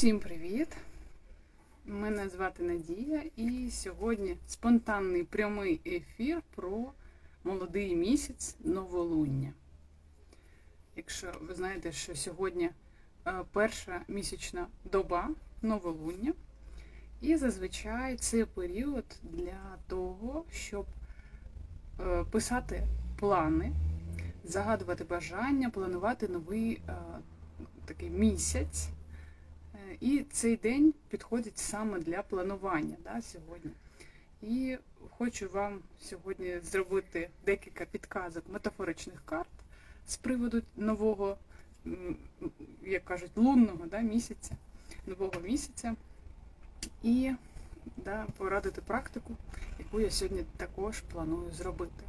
Усім привіт! Мене звати Надія, і сьогодні спонтанний прямий ефір про молодий місяць новолуння. Якщо ви знаєте, що сьогодні е, перша місячна доба новолуння, і зазвичай це період для того, щоб е, писати плани, загадувати бажання, планувати новий е, такий місяць. І цей день підходить саме для планування да, сьогодні. І хочу вам сьогодні зробити декілька підказок метафоричних карт з приводу нового, як кажуть, лунного да, місяця, нового місяця. І да, порадити практику, яку я сьогодні також планую зробити.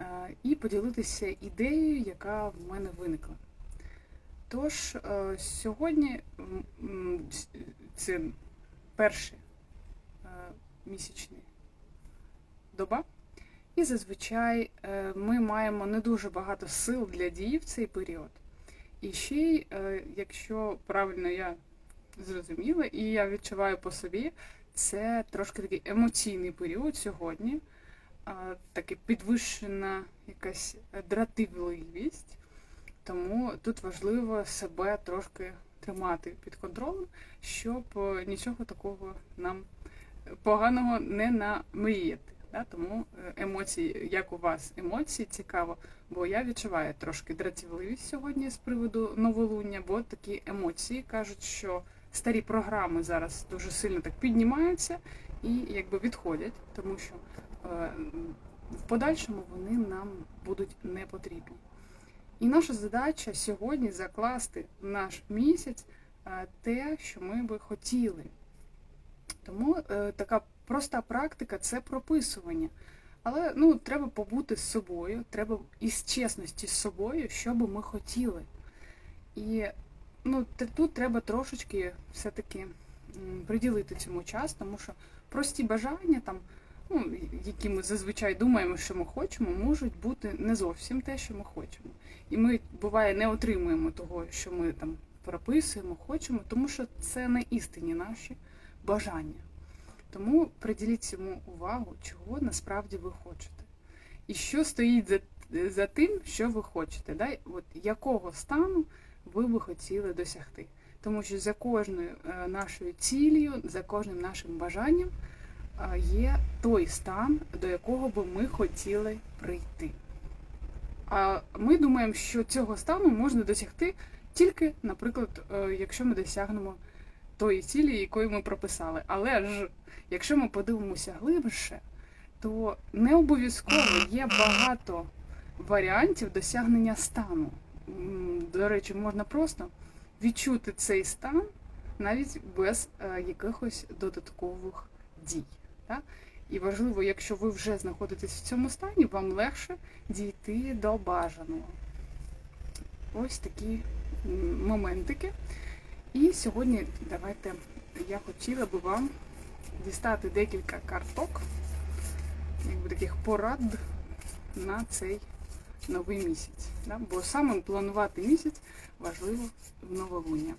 Е, І поділитися ідеєю, яка в мене виникла. Тож е, сьогодні це перший е, місячний доба, і зазвичай е, ми маємо не дуже багато сил для дії в цей період. І ще якщо правильно я зрозуміла, і я відчуваю по собі, це трошки такий емоційний період сьогодні, таке підвищена якась дратівливість. Тому тут важливо себе трошки тримати під контролем, щоб е, нічого такого нам поганого не намріяти. Да? Тому е, емоції, як у вас емоції, цікаво, бо я відчуваю трошки дратівливість сьогодні з приводу новолуння, бо такі емоції кажуть, що старі програми зараз дуже сильно так піднімаються і якби відходять, тому що е, в подальшому вони нам будуть не потрібні. І наша задача сьогодні закласти в наш місяць е, те, що ми би хотіли. Тому е, така проста практика це прописування. Але ну, треба побути з собою, треба із чесності з собою, що би ми хотіли. І ну, тут треба трошечки все-таки приділити цьому час, тому що прості бажання, там, ну, які ми зазвичай думаємо, що ми хочемо, можуть бути не зовсім те, що ми хочемо. І ми буває не отримуємо того, що ми там прописуємо, хочемо, тому що це не істинні наші бажання. Тому приділіть цьому увагу, чого насправді ви хочете. І що стоїть за, за тим, що ви хочете, да? От якого стану ви би хотіли досягти. Тому що за кожною е, нашою цілею, за кожним нашим бажанням є той стан, до якого би ми хотіли прийти. А ми думаємо, що цього стану можна досягти тільки, наприклад, е, якщо ми досягнемо тої цілі, якої ми прописали. Але ж, якщо ми подивимося глибше, то не обов'язково є багато варіантів досягнення стану. До речі, можна просто відчути цей стан навіть без е, якихось додаткових дій. Так? І важливо, якщо ви вже знаходитесь в цьому стані, вам легше дійти до бажаного. Ось такі моментики. І сьогодні давайте я хотіла би вам дістати декілька карток, якби таких порад на цей новий місяць. Да? Бо саме планувати місяць важливо в новолуння.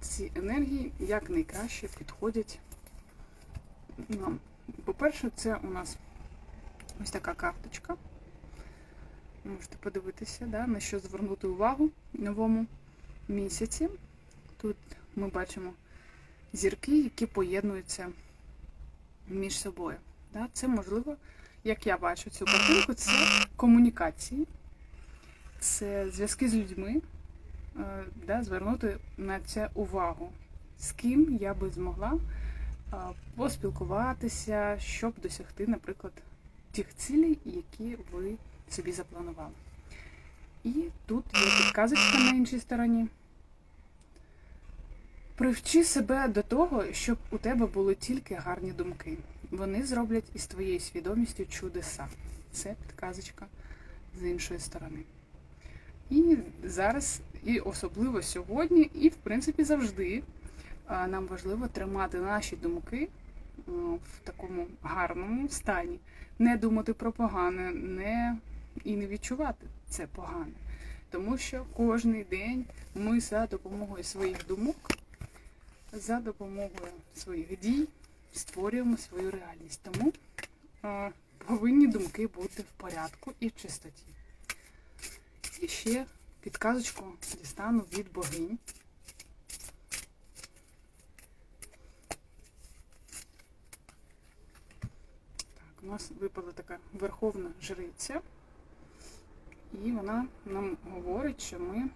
Ці енергії як найкраще підходять нам. По-перше, це у нас ось така карточка. Можете подивитися, да, на що звернути увагу в новому місяці. Тут ми бачимо зірки, які поєднуються між собою. Да? Це можливо, як я бачу цю картинку, це комунікації, це зв'язки з людьми, е, да, звернути на це увагу, з ким я би змогла поспілкуватися, щоб досягти, наприклад, тих цілей, які ви собі запланували. І тут є підказочка на іншій стороні. Привчи себе до того, щоб у тебе були тільки гарні думки. Вони зроблять із твоєю свідомістю чудеса. Це підказочка з іншої сторони. І зараз, і особливо сьогодні, і в принципі завжди нам важливо тримати наші думки в такому гарному стані. Не думати про погане, не і не відчувати це погане. тому що кожен день ми за допомогою своїх думок, за допомогою своїх дій створюємо свою реальність. Тому е, повинні думки бути в порядку і в чистоті. І ще підказочку дістану від богинь. У нас випала така верховна жриця, і вона нам говорить, що ми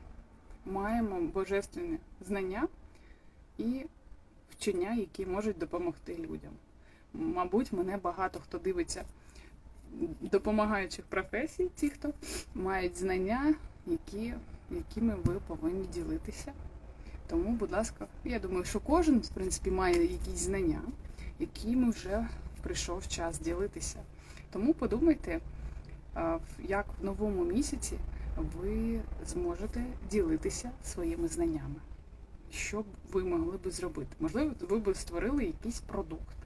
маємо божественне знання і вчення, які можуть допомогти людям. Мабуть, мене багато хто дивиться допомагаючих професій, ті, хто мають знання, які, якими ви повинні ділитися. Тому, будь ласка, я думаю, що кожен, в принципі, має якісь знання, якими вже прийшов час ділитися. Тому подумайте, як в новому місяці ви зможете ділитися своїми знаннями. Що б ви могли би зробити? Можливо, ви б створили якийсь продукт,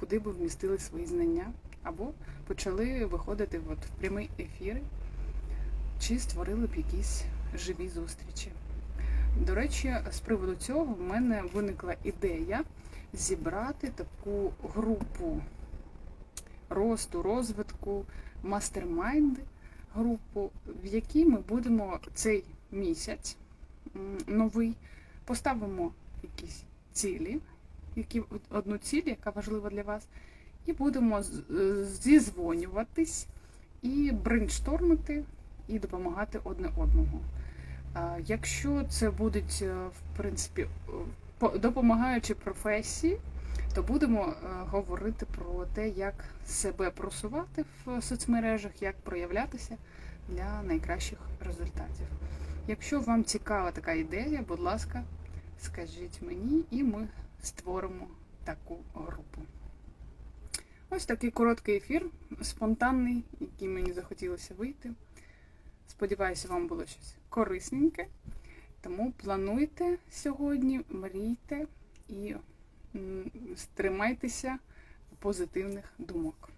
куди би вмістили свої знання, або почали виходити от в прямі ефіри, чи створили б якісь живі зустрічі. До речі, з приводу цього в мене виникла ідея зібрати таку групу росту, розвитку, мастермайнд групу, в якій ми будемо цей місяць новий, поставимо якісь цілі, які, одну ціль, яка важлива для вас, і будемо е, зізвонюватись і брейнштормити і допомагати одне одному. Якщо це будуть, е, в принципі, е, по- допомагаючі професії, то будемо е, говорити про те, як себе просувати в соцмережах, як проявлятися для найкращих результатів. Якщо вам цікава така ідея, будь ласка, скажіть мені, і ми створимо таку групу. Ось такий короткий ефір, спонтанний, який мені захотілося вийти. Сподіваюся, вам було щось корисненьке. Тому плануйте сьогодні, мрійте і стримайтеся позитивних думок.